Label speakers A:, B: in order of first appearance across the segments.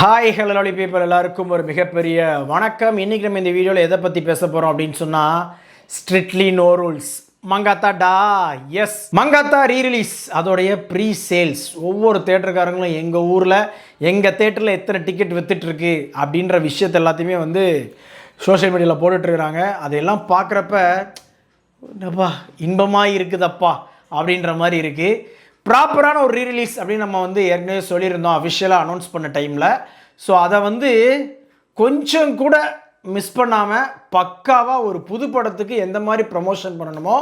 A: Hi hello people எல்லாருக்கும் ஒரு மிகப்பெரிய வணக்கம். இன்றைக்கி நம்ம இந்த வீடியோவில் எதை பற்றி பேச போகிறோம் அப்படின்னு சொன்னால் ஸ்ட்ரிக்ட்லி நோ ரூல்ஸ் மங்காத்தா டா எஸ் மங்காத்தா ரீரிலீஸ் அதோடைய ப்ரீ சேல்ஸ் ஒவ்வொரு தேட்டருக்காரங்களும் எங்கள் ஊரில் எங்கள் தேட்டரில் எத்தனை டிக்கெட் வித்துட்ருக்கு அப்படின்ற விஷயத்த எல்லாத்தையுமே வந்து சோஷியல் மீடியாவில் போட்டுட்ருக்குறாங்க அதையெல்லாம் பார்க்குறப்ப என்னப்பா இன்பமாக இருக்குதப்பா அப்படின்ற மாதிரி இருக்குது ப்ராப்பரான ஒரு ரீரிலீஸ் அப்படின்னு நம்ம வந்து ஏற்கனவே சொல்லியிருந்தோம் அஃபிஷியலாக அனௌன்ஸ் பண்ண டைமில் ஸோ அதை வந்து கொஞ்சம் கூட மிஸ் பண்ணாமல் பக்காவாக ஒரு புது படத்துக்கு எந்த மாதிரி ப்ரமோஷன் பண்ணணுமோ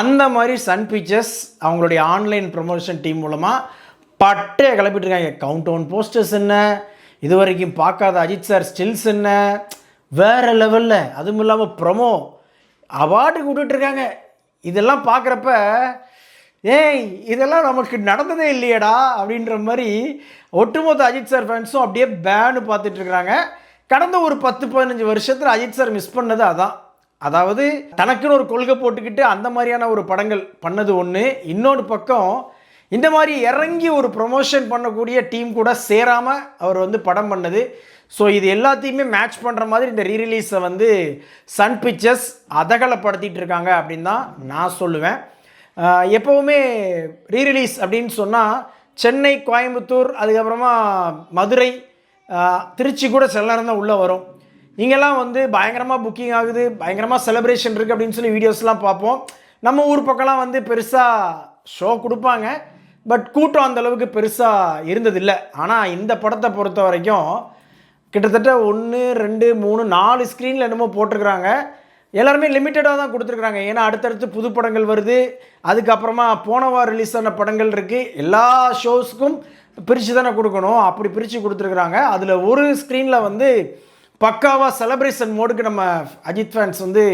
A: அந்த மாதிரி சன் பிக்சர்ஸ் அவங்களுடைய ஆன்லைன் ப்ரமோஷன் டீம் மூலமாக பட்டையை கிளப்பிட்டு இருக்காங்க. கவுண்ட் டவுன் போஸ்டர்ஸ் என்ன? இது வரைக்கும் பார்க்காத அஜித் சார் ஸ்டில்ஸ் என்ன? வேறு லெவலில் அதுவும் இல்லாமல் ப்ரொமோ அவார்டு விட்டுட்ருக்காங்க இதெல்லாம் பார்க்குறப்ப ஏய் இதெல்லாம் நமக்கு நடந்ததே இல்லையடா அப்படின்ற மாதிரி ஒட்டுமொத்த அஜித் சார் ஃபேன்ஸும் அப்படியே பேனு பார்த்துட்ருக்குறாங்க கடந்த ஒரு பத்து பதினஞ்சு வருஷத்தில் அஜித் சார் மிஸ் பண்ணது அதான். அதாவது தனக்குன்னு ஒரு கொள்கை போட்டுக்கிட்டு அந்த மாதிரியான ஒரு படங்கள் பண்ணது ஒன்று இன்னொரு பக்கம் இந்த மாதிரி இறங்கி ஒரு ப்ரொமோஷன் பண்ணக்கூடிய டீம் கூட சேராமல் அவர் வந்து படம் பண்ணது. ஸோ இது எல்லாத்தையுமே மேட்ச் பண்ணுற மாதிரி இந்த ரீரிலீஸை வந்து சன் பிக்சர்ஸ் அதகலப்படுத்திட்டு இருக்காங்க அப்படின்னு தான் நான் சொல்லுவேன். எப்போவுமே ரீரிலீஸ் அப்படின்னு சொன்னால் சென்னை கோயம்புத்தூர் அதுக்கப்புறமா மதுரை திருச்சி கூட சில நேரம் தான் உள்ளே வரும். இங்கெல்லாம் வந்து பயங்கரமாக புக்கிங் ஆகுது பயங்கரமாக செலிப்ரேஷன் இருக்குது அப்படின்னு சொல்லி வீடியோஸ்லாம் பார்ப்போம். நம்ம ஊர் பக்கம்லாம் வந்து பெருசாக ஷோ கொடுப்பாங்க. பட் கூட்டம் அந்தளவுக்கு பெருசாக இருந்ததில்லை. ஆனால் இந்த படத்தை பொறுத்த வரைக்கும் கிட்டத்தட்ட ஒன்று ரெண்டு மூணு நாலு ஸ்க்ரீனில் என்னமோ போட்டிருக்கிறாங்க. எல்லாருமே லிமிட்டடாக தான் கொடுத்துருக்குறாங்க. ஏன்னா அடுத்தடுத்து புது படங்கள் வருது. அதுக்கப்புறமா போன ரிலீஸ் ஆன படங்கள் இருக்குது எல்லா ஷோஸ்க்கும் பிரித்து தானே கொடுக்கணும். அப்படி பிரித்து கொடுத்துருக்குறாங்க. அதில் ஒரு ஸ்க்ரீனில் வந்து பக்காவாக செலப்ரேஷன் மோடுக்கு நம்ம அஜித் ஃபேன்ஸ் வந்து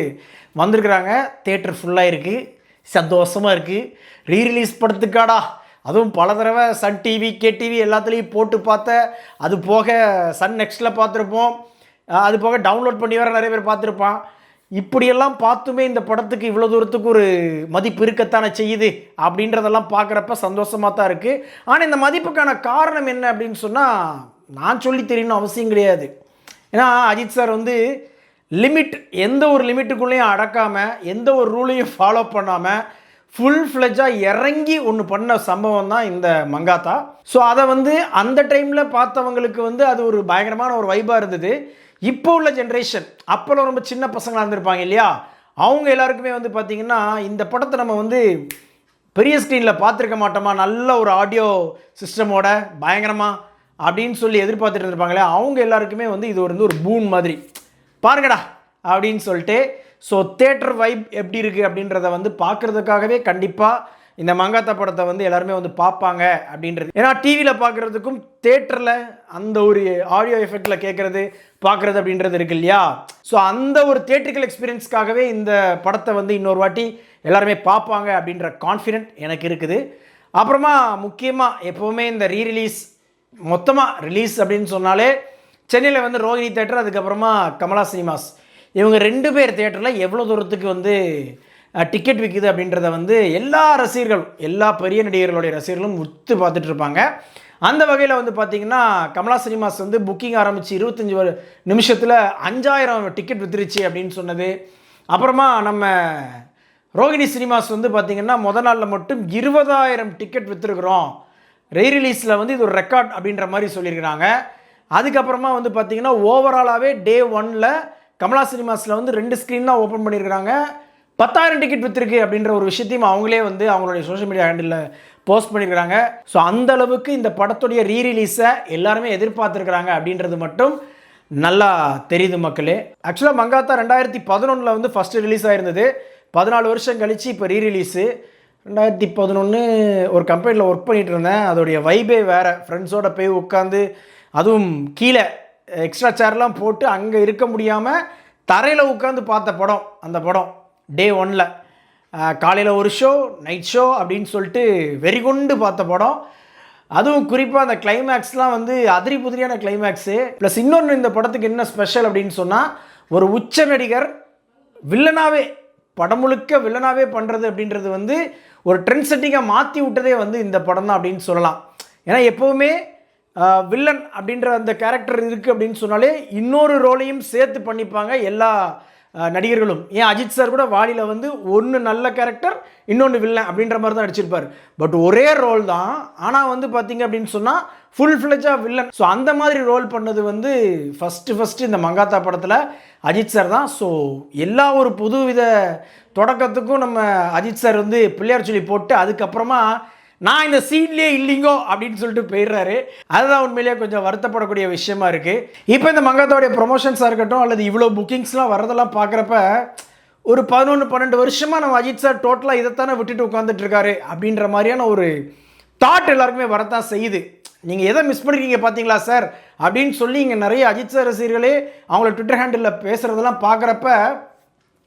A: வந்திருக்கிறாங்க. தேட்டர் ஃபுல்லாக இருக்குது சந்தோஷமாக இருக்குது ரீரிலீஸ் படத்துக்காடா. அதுவும் பல தடவை சன் டிவி கேடிவி எல்லாத்துலேயும் போட்டு பார்த்த. அது போக சன் நெக்ஸ்ட்டில் பார்த்துருப்போம். அது போக டவுன்லோட் பண்ணி வேறு நிறைய பேர் பார்த்துருப்பான். இப்படியெல்லாம் பார்த்துமே இந்த படத்துக்கு இவ்வளோ தூரத்துக்கு ஒரு மதிப்பு இருக்கத்தானே செய்யுது அப்படின்றதெல்லாம் பார்க்குறப்ப சந்தோஷமாக தான் இருக்குது ஆனால் இந்த மதிப்புக்கான காரணம் என்ன அப்படின்னு சொன்னால் நான் சொல்லி தெரியணும் அவசியம் கிடையாது. ஏன்னா அஜித் சார் வந்து லிமிட் எந்த ஒரு லிமிட்டுக்குள்ளேயும் அடக்காமல் எந்த ஒரு ரூலையும் ஃபாலோ பண்ணாமல் ஃபுல் ஃப்ளெஜாக இறங்கி ஒன்று பண்ண சம்பவம் தான் இந்த மங்காத்தா. ஸோ அதை வந்து அந்த டைமில் பார்த்தவங்களுக்கு வந்து அது ஒரு பயங்கரமான ஒரு வைபாக இருந்தது. இப்போ உள்ள ஜென்ரேஷன் அப்போல்லாம் ரொம்ப சின்ன பசங்களாக இருந்திருப்பாங்க இல்லையா? அவங்க எல்லாருக்குமே வந்து பார்த்திங்கன்னா இந்த படத்தை நம்ம வந்து பெரிய ஸ்க்ரீனில் பார்த்துருக்க மாட்டோமா? நல்ல ஒரு ஆடியோ சிஸ்டமோட பயங்கரமாக அப்படின்னு சொல்லி எதிர்பார்த்துட்டு இருந்திருப்பாங்களே அவங்க எல்லாருக்குமே வந்து இது வந்து ஒரு பூன் மாதிரி. பாருங்கடா அப்படின்னு சொல்லிட்டு ஸோ தேட்டர் வைப் எப்படி இருக்குது அப்படின்றத வந்து பார்க்குறதுக்காகவே கண்டிப்பாக இந்த மங்காத்தா படத்தை வந்து எல்லாருமே வந்து பார்ப்பாங்க அப்படின்றது. ஏன்னா டிவியில் பார்க்குறதுக்கும் தேட்டரில் அந்த ஒரு ஆடியோ எஃபெக்டில் கேட்குறது பார்க்குறது அப்படின்றது இருக்கு இல்லையா? ஸோ அந்த ஒரு தேட்டரிக்கல் எக்ஸ்பீரியன்ஸ்க்காகவே இந்த படத்தை வந்து இன்னொரு வாட்டி எல்லாருமே பார்ப்பாங்க அப்படின்ற கான்ஃபிடென்ட் எனக்கு இருக்குது. அப்புறமா முக்கியமாக எப்போவுமே இந்த ரீரிலீஸ் மொத்தமாக ரிலீஸ் அப்படின்னு சொன்னாலே சென்னையில் வந்து ரோஹிணி தேட்டர் அதுக்கப்புறமா கமலா சினிமாஸ் இவங்க ரெண்டு பேர் தேட்டரில் எவ்வளோ தூரத்துக்கு வந்து டிக்கெட் விற்கிது அப்படின்றத வந்து எல்லா ரசிகர்களும் எல்லா பெரிய நடிகர்களுடைய ரசிகர்களும் உத்து பார்த்துட்டு இருப்பாங்க. அந்த வகையில் வந்து பார்த்திங்கன்னா கமலா சினிமாஸ் வந்து புக்கிங் ஆரம்பித்து இருபத்தஞ்சி நிமிஷத்தில் அஞ்சாயிரம் டிக்கெட் வித்துருச்சு அப்படின்னு சொன்னது. அப்புறமா நம்ம ரோகிணி சினிமாஸ் வந்து பார்த்திங்கன்னா முத நாளில் மட்டும் இருபதாயிரம் டிக்கெட் விற்றுருக்குறோம் ரீரிலீஸில் வந்து இது ஒரு ரெக்கார்ட் அப்படின்ற மாதிரி சொல்லியிருக்கிறாங்க. அதுக்கப்புறமா வந்து பார்த்திங்கன்னா ஓவராலாகவே டே ஒனில் கமலா சினிமாஸில் வந்து ரெண்டு ஸ்க்ரீன் தான் ஓப்பன் பண்ணியிருக்கிறாங்க. பத்தாயிரம் டிக்கெட் விற்றுருக்கு அப்படின்ற ஒரு விஷயத்தையும் அவங்களே வந்து அவங்களுடைய சோஷியல் மீடியா ஹேண்டில் போஸ்ட் பண்ணியிருக்கிறாங்க ஸோ அந்த அளவுக்கு இந்த படத்துடைய ரீரிலீஸை எல்லாருமே எதிர்பார்த்துருக்குறாங்க அப்படின்றது மட்டும் நல்லா தெரியுது மக்களே. ஆக்சுவலாக மங்காத்தா ரெண்டாயிரத்தி பதினொன்றில் வந்து ஃபஸ்ட்டு ரிலீஸ் ஆயிருந்தது. பதினாலு வருஷம் கழித்து இப்போ ரீரிலீஸு ரெண்டாயிரத்தி பதினொன்று ஒரு கம்பெனியில் ஒர்க் பண்ணிகிட்டு இருந்தேன். அதோடைய வைபே வேறு. ஃப்ரெண்ட்ஸோட போய் உட்காந்து அதுவும் கீழே எக்ஸ்ட்ரா சேர்லாம் போட்டு அங்கே இருக்க முடியாமல் தரையில் உட்காந்து பார்த்த படம். அந்த படம். டே ஒனில் காலையில் ஒரு ஷோ நைட் ஷோ அப்படின்னு சொல்லிட்டு வெறி கொண்டு பார்த்த படம். அதுவும் குறிப்பாக அந்த கிளைமேக்ஸ்லாம் வந்து அதிரி புதிரியான கிளைமேக்ஸு ப்ளஸ் இன்னொன்று இந்த படத்துக்கு என்ன ஸ்பெஷல் அப்படின்னு சொன்னால் ஒரு உச்ச நடிகர் வில்லனாவே படம் முழுக்க வில்லனாவே பண்ணுறது அப்படின்றது வந்து ஒரு ட்ரெண்ட் செட்டிங்காக மாற்றி விட்டதே வந்து இந்த படம் தான் அப்படின்னு சொல்லலாம். ஏன்னா எப்போவுமே வில்லன் அப்படின்ற அந்த கேரக்டர் இருக்குது அப்படின்னு சொன்னாலே இன்னொரு ரோலையும் சேர்த்து பண்ணிப்பாங்க எல்லா நடிகர்களும். ஏன் அஜித் சார் கூட வாலியில் வந்து ஒன்று நல்ல கேரக்டர் இன்னொன்று வில்லன் அப்படின்ற மாதிரி தான் நடிச்சிருப்பார். பட் ஒரே ரோல் தான். ஆனால் வந்து பார்த்தீங்க அப்படின்னு சொன்னால் ஃபுல் ஃப்ளெஜாக வில்லன் ஸோ அந்த மாதிரி ரோல் பண்ணது வந்து ஃபஸ்ட்டு ஃபஸ்ட்டு இந்த மங்காத்தா படத்தில் அஜித் சார் தான். ஸோ எல்லா ஒரு புதுவித தொடக்கத்துக்கும் நம்ம அஜித் சார் வந்து பிள்ளையார் சொல்லி போட்டு அதுக்கப்புறமா நான் இந்த சீன்லேயே இல்லைங்கோ அப்படின்னு சொல்லிட்டு போயிடுறாரு. அதுதான் உண்மையிலேயே கொஞ்சம் வருத்தப்படக்கூடிய விஷயமா இருக்குது இப்போ இந்த மங்கத்தோடைய ப்ரொமோஷன்ஸாக இருக்கட்டும் அல்லது இவ்வளோ புக்கிங்ஸ்லாம் வரதெல்லாம் பார்க்குறப்ப ஒரு பதினொன்று பன்னெண்டு வருஷமாக நம்ம அஜித் சார் டோட்டலாக இதைத்தானே விட்டுட்டு உட்காந்துட்டு இருக்காரு அப்படின்ற மாதிரியான ஒரு தாட் எல்லாருக்குமே வரத்தான் செய்யுது. நீங்கள் எதை மிஸ் பண்ணிருக்கீங்க பார்த்தீங்களா சார் அப்படின்னு சொல்லி இங்கே நிறைய அஜித் சார் ரசிகர்களே அவங்கள ட்விட்டர் ஹேண்டிலில் பேசுகிறதெல்லாம் பார்க்குறப்ப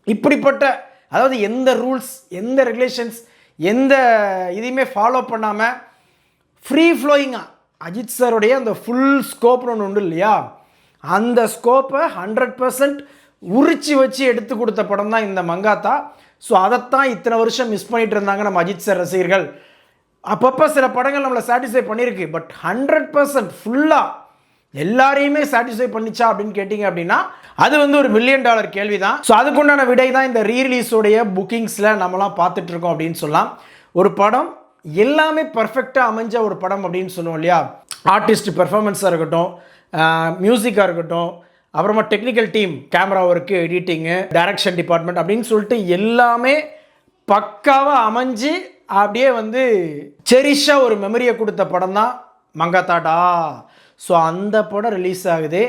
A: இப்படிப்பட்ட அதாவது எந்த ரூல்ஸ் எந்த ரெகுலேஷன்ஸ் எந்த இதையுமே ஃபாலோ பண்ணாமல் ஃப்ரீ ஃப்ளோயிங்காக அஜித் சாருடைய அந்த ஃபுல் ஸ்கோப்னு ஒன்று உண்டு இல்லையா? அந்த ஸ்கோப்பை ஹண்ட்ரட் பர்சன்ட் உரிச்சு வச்சு எடுத்து கொடுத்த படம் தான் இந்த மங்காத்தா. ஸோ அதைத்தான் இத்தனை வருஷம் மிஸ் பண்ணிட்டு இருந்தாங்க நம்ம அஜித் சார் ரசிகர்கள். அப்பப்போ சில படங்கள் நம்மளை சாட்டிஸ்ஃபை பண்ணியிருக்கு பட் ஹண்ட்ரட் பர்சன்ட் ஃபுல்லாக எல்லாரையுமே சாட்டிஸ்ஃபை பண்ணிச்சா அப்படின்னு கேட்டிங்க அப்படின்னா அது வந்து ஒரு மில்லியன் டாலர் கேள்வி தான் ஸோ அதுக்குண்டான விடை தான் இந்த ரீரிலீஸோடைய புக்கிங்ஸில் நம்மலாம் பார்த்துட்டு இருக்கோம் அப்படின்னு சொல்லலாம். ஒரு படம் எல்லாமே பர்ஃபெக்டாக அமைஞ்ச ஒரு படம் அப்படின்னு சொல்லுவோம் இல்லையா? ஆர்டிஸ்ட் பெர்ஃபார்மன்ஸாக இருக்கட்டும் மியூசிக்காக இருக்கட்டும் அப்புறமா technical team camera work editing direction department அப்படின்னு சொல்லிட்டு எல்லாமே பக்காவாக அமைஞ்சு அப்படியே வந்து செரிஷாக ஒரு மெமரியை கொடுத்த படம் தான் மங்காத்தாடா ஸோ அந்த படம் ரிலீஸ் ஆகுது.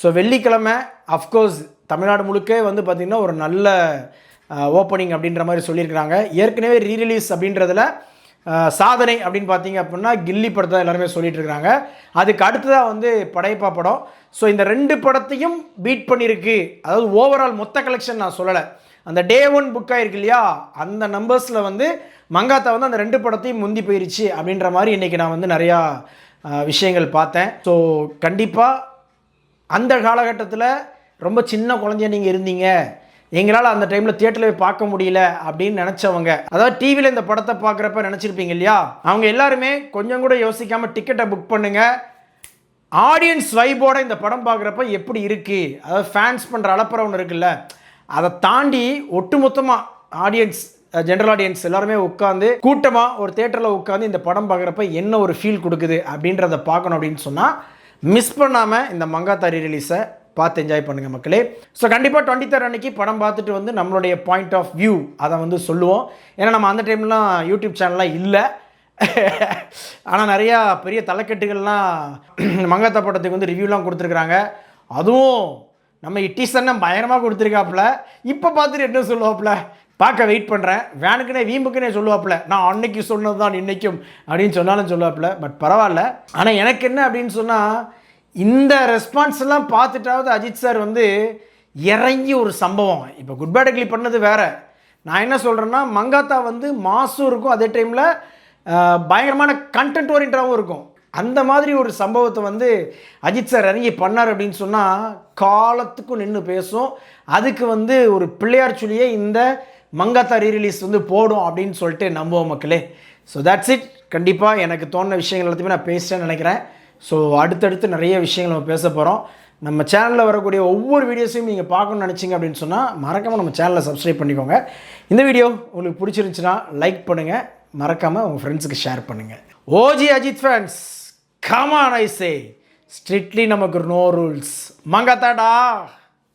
A: ஸோ வெள்ளிக்கிழமை அஃப்கோர்ஸ் தமிழ்நாடு முழுக்க வந்து பார்த்திங்கன்னா ஒரு நல்ல ஓப்பனிங் அப்படின்ற மாதிரி சொல்லியிருக்கிறாங்க. ஏற்கனவே ரீரிலீஸ் அப்படின்றதுல சாதனை அப்படின்னு பார்த்தீங்க அப்படின்னா கில்லி படத்தை எல்லாருமே சொல்லிட்டு இருக்காங்க அதுக்கு அடுத்ததாக வந்து படையப்பா படம். ஸோ இந்த ரெண்டு படத்தையும் பீட் பண்ணியிருக்கு. அதாவது ஓவரால் மொத்த கலெக்ஷன் நான் சொல்லலை. அந்த டே ஒன் புக் ஆகிருக்கு இல்லையா? அந்த நம்பர்ஸில் வந்து மங்காத்தா வந்து அந்த ரெண்டு படத்தையும் முந்தி போயிருச்சு அப்படின்ற மாதிரி இன்றைக்கி நான் வந்து நிறையா விஷயங்கள் பார்த்தேன். ஸோ கண்டிப்பாக அந்த காலகட்டத்தில் ரொம்ப சின்ன குழந்தைய நீங்கள் இருந்தீங்க. எங்களால் அந்த டைமில் தியேட்டரில் போய் பார்க்க முடியல அப்படின்னு நினச்சவங்க அதாவது டிவியில் இந்த படத்தை பார்க்குறப்ப நினச்சிருப்பீங்க இல்லையா? அவங்க எல்லாருமே கொஞ்சம் கூட யோசிக்காமல் டிக்கெட்டை புக் பண்ணுங்கள் ஆடியன்ஸ் வைபோட இந்த படம் பார்க்குறப்ப எப்படி இருக்குது அதாவது ஃபேன்ஸ் பண்ணுற அலப்பறை ஒன்று இருக்குல்ல. அதை தாண்டி ஒட்டுமொத்தமாக ஆடியன்ஸ் ஜென்ரல் ஆடியன்ஸ் எல்லாருமே உட்காந்து கூட்டமாக ஒரு தேட்டரில் உட்காந்து இந்த படம் பார்க்குறப்ப என்ன ஒரு ஃபீல் கொடுக்குது அப்படின்றத பார்க்கணும் அப்படின்னு சொன்னால் மிஸ் பண்ணாமல் இந்த மங்காத்தாரி ரிலீஸை பார்த்து என்ஜாய் பண்ணுங்கள் மக்களே. ஸோ கண்டிப்பாக டுவெண்ட்டி தேர்ட் அன்னைக்கு படம் பார்த்துட்டு வந்து நம்மளுடைய பாயிண்ட் ஆஃப் வியூ அதை வந்து சொல்லுவோம். ஏன்னா நம்ம அந்த டைம்லாம் யூடியூப் சேனல்லாம் இல்லை. ஆனால் நிறையா பெரிய தலைக்கட்டுகள்லாம் மங்காத்தா படத்துக்கு வந்து ரிவ்யூலாம் கொடுத்துருக்குறாங்க. அதுவும் நம்ம இட்டிசன்ன பயங்கரமாக கொடுத்துருக்காப்புல. இப்போ பார்த்துட்டு என்ன சொல்லுவாப்புல? பார்க்க வெயிட் பண்ணுறேன் வேனுக்குனே வீம்புக்குனே சொல்லுவாப்புல நான் அன்னைக்கு சொன்னது தான் இன்றைக்கும் அப்படின்னு சொன்னாலும் சொல்லுவாப்புல. பட் பரவாயில்ல. ஆனால் எனக்கு என்ன அப்படின்னு சொன்னால் இந்த ரெஸ்பான்ஸ் எல்லாம் பார்த்துட்டாவது அஜித் சார் வந்து இறங்கி ஒரு சம்பவம். இப்போ குட் பேட் அக்லி பண்ணது வேற. நான் என்ன சொல்கிறேன்னா மங்காத்தா வந்து மாசும் இருக்கும். அதே டைமில் பயங்கரமான கண்டென்ட் ஓரியன்டாகவும் இருக்கும். அந்த மாதிரி ஒரு சம்பவத்தை வந்து அஜித் சார் இறங்கி பண்ணார் அப்படின்னு சொன்னால் காலத்துக்கும் நின்று பேசும். அதுக்கு வந்து ஒரு பிள்ளையார் சொல்லியே இந்த மங்கத்தா ரீரிலீஸ் வந்து போடும் அப்படின்னு சொல்லிட்டு நம்புவோம் மக்களே. ஸோ தட்ஸ் இட் கண்டிப்பாக எனக்கு தோணுன விஷயங்கள் எல்லாத்தையுமே நான் பேசிட்டேன்னு நினைக்கிறேன். ஸோ அடுத்தடுத்து நிறைய விஷயங்கள் நம்ம பேச போகிறோம் நம்ம சேனலில் வரக்கூடிய ஒவ்வொரு வீடியோஸையும் நீங்கள் பார்க்கணும்னு நினச்சிங்க அப்படின்னு சொன்னால் மறக்காமல் நம்ம சேனலை சப்ஸ்கிரைப் பண்ணிக்கோங்க. இந்த வீடியோ உங்களுக்கு பிடிச்சிருந்துச்சுன்னா லைக் பண்ணுங்கள் மறக்காமல் உங்கள் ஃப்ரெண்ட்ஸுக்கு ஷேர் பண்ணுங்கள் OG Ajith fans come on I say strictly நமக்கு நோ ரூல்ஸ் மங்கத்தாடா!